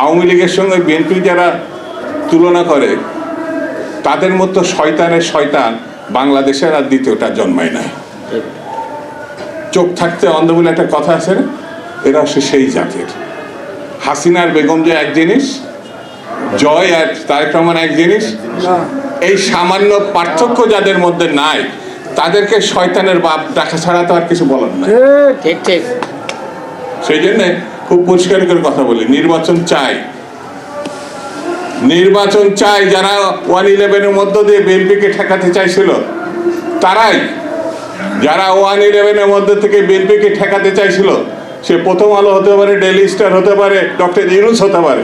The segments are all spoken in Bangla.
আওয়ামী লীগের সঙ্গে বিএনপি যারা তুলনা করে তাদের মতো শয়তানের শয়তান বাংলাদেশের আর দ্বিতীয়টা জন্মায় নাই। চোখ থাকতে অন্ধ বলে একটা কথা আছে না? এরা হচ্ছে সেই জাতের। হাসিনার বেগম যে এক জিনিস জয় আর তারেক রহমান এক জিনিস এই সামান্য পার্থক্য যাদের মধ্যে নাই তাদেরকে শয়তানের বাপ দেখা ছাড়া তো আর কিছু বলার নাই। ঠিক ঠিক। সেই জন্য খুব পরিষ্কার করে কথা বলি। নির্বাচন চাই। নির্বাচন চাই যারা ওয়ান ইলেভেনের মধ্য দিয়ে বিএনপিকে ঠেকাতে চাইছিল, তারাই। যারা ওয়ান ইলেভেনের মধ্যে থেকে বিএনপিকে ঠেকাতে চাইছিল, সে প্রথম আলো হতে পারে ডেলি স্টার হতে পারে, ডক্টর ইউনুস হতে পারে,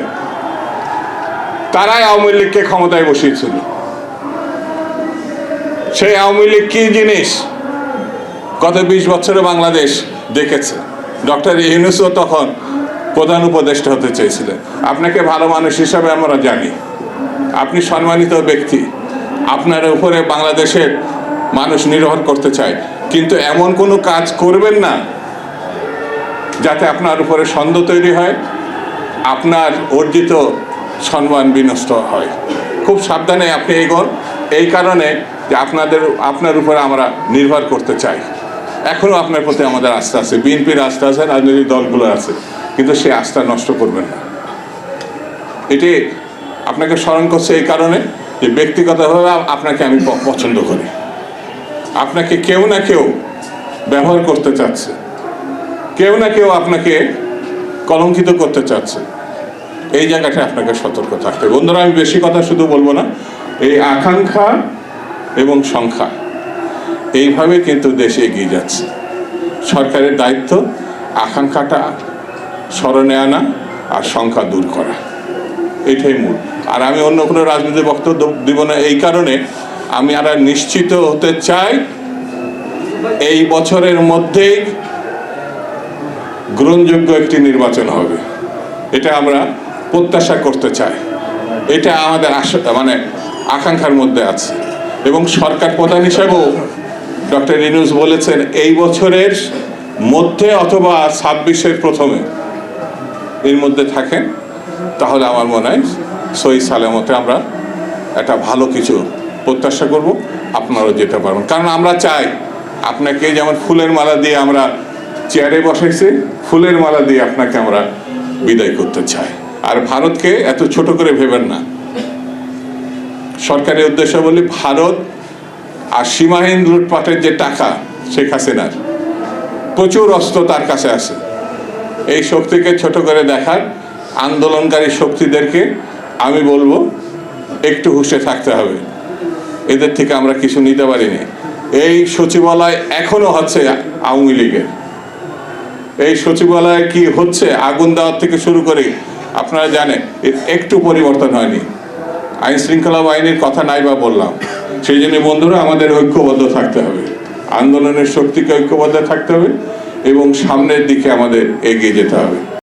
তারাই আওয়ামী লীগকে ক্ষমতায় বসিয়েছিল। সেই আওয়ামী লীগ কি জিনিস? গত বিশ বছরে বাংলাদেশ দেখেছে। ডক্টর ইউনুসও তখন প্রধান উপদেষ্টা হতে চেয়েছিলেন। আপনাকে ভালো মানুষ হিসাবে আমরা জানি। আপনি সম্মানিত ব্যক্তি। আপনার উপরে বাংলাদেশের মানুষ নির্ভর করতে চায়। কিন্তু এমন কোনো কাজ করবেন না যাতে আপনার উপরে সন্দেহ তৈরি হয়, আপনার অর্জিত সম্মান বিনষ্ট হয়। খুব সাবধানে আপনি এগোন। এই কারণে যে আপনাদের, আপনার উপরে আমরা নির্ভর করতে চাই। এখনও আপনার প্রতি আমাদের আস্থা আছে। বিএনপির আস্থা আছে, রাজনৈতিক দলগুলো আছে। কিন্তু সে আস্থা নষ্ট করবেন না। এটি আপনাকে স্মরণ করছে এই কারণে যে ব্যক্তিগতভাবে আপনাকে আমি পছন্দ করি। আপনাকে কেউ না কেউ ব্যবহার করতে চাচ্ছে। কেউ না কেউ আপনাকে কলঙ্কিত করতে চাচ্ছে। এই জায়গাটা আপনাকে সতর্ক থাকতে বন্ধুরা, আমি বেশি কথা শুধু বলব না, এই আকাঙ্ক্ষা এবং সংখ্যা এইভাবে কিন্তু দেশ এগিয়ে যাচ্ছে। সরকারের দায়িত্ব আকাঙ্ক্ষাটা স্মরণে আনা আর সংখ্যা দূর করা। এটাই মূল। আর আমি অন্য কোনো রাজনীতির বক্তব্য দিব না। এই কারণে আমি আর নিশ্চিত হতে চাই, এই বছরের মধ্যেই গ্রহণযোগ্য একটি নির্বাচন হবে। এটা আমরা প্রত্যাশা করতে চাই। এটা আমাদের আশা মানে আকাঙ্ক্ষার মধ্যে আছে। এবং সরকার প্রধান হিসেবেও ডক্টর রিনুস বলেছেন, এই বছরের মধ্যে অথবা ছাব্বিশের প্রথমে এর মধ্যে থাকেন। তাহলে আমার মনে হয় সই সালামতে আমরা একটা ভালো কিছু প্রত্যাশা করব, আপনারাও যেতে পারবেন। কারণ আমরা চাই আপনাকে যেমন ফুলের মালা দিয়ে আমরা চেয়ারে বসাইছি, ফুলের মালা দিয়ে আপনাকে আমরা বিদায় করতে চাই। আর ভারতকে এত ছোট করে ভেবেন না। সরকারের উদ্দেশ্য বলি ভারত আর সীমাহীন লুটপাটের যে টাকা, শেখ হাসিনার, প্রচুর অস্ত্র তার কাছে আছে। এই শক্তিকে ছোট করে দেখার আন্দোলনকারী শক্তিদেরকে আমি বলব, একটু হুঁশে থাকতে হবে। এদের থেকে আমরা কিছু নিতে পারিনি। এই সচিবালয় এখনও হচ্ছে আওয়ামী লীগের। এই সচিবালয়ে কি হচ্ছে, আগুন দেওয়ার থেকে শুরু করে, আপনারা জানেন একটু পরিবর্তন হয়নি। আইন শৃঙ্খলা বাহিনীর কথা নাই বা বললাম। সেই জন্য বন্ধুরা, আমাদের ঐক্যবদ্ধ থাকতে হবে। আন্দোলনের শক্তিকে ঐক্যবদ্ধ থাকতে হবে এবং সামনের দিকে আমাদের এগিয়ে যেতে হবে।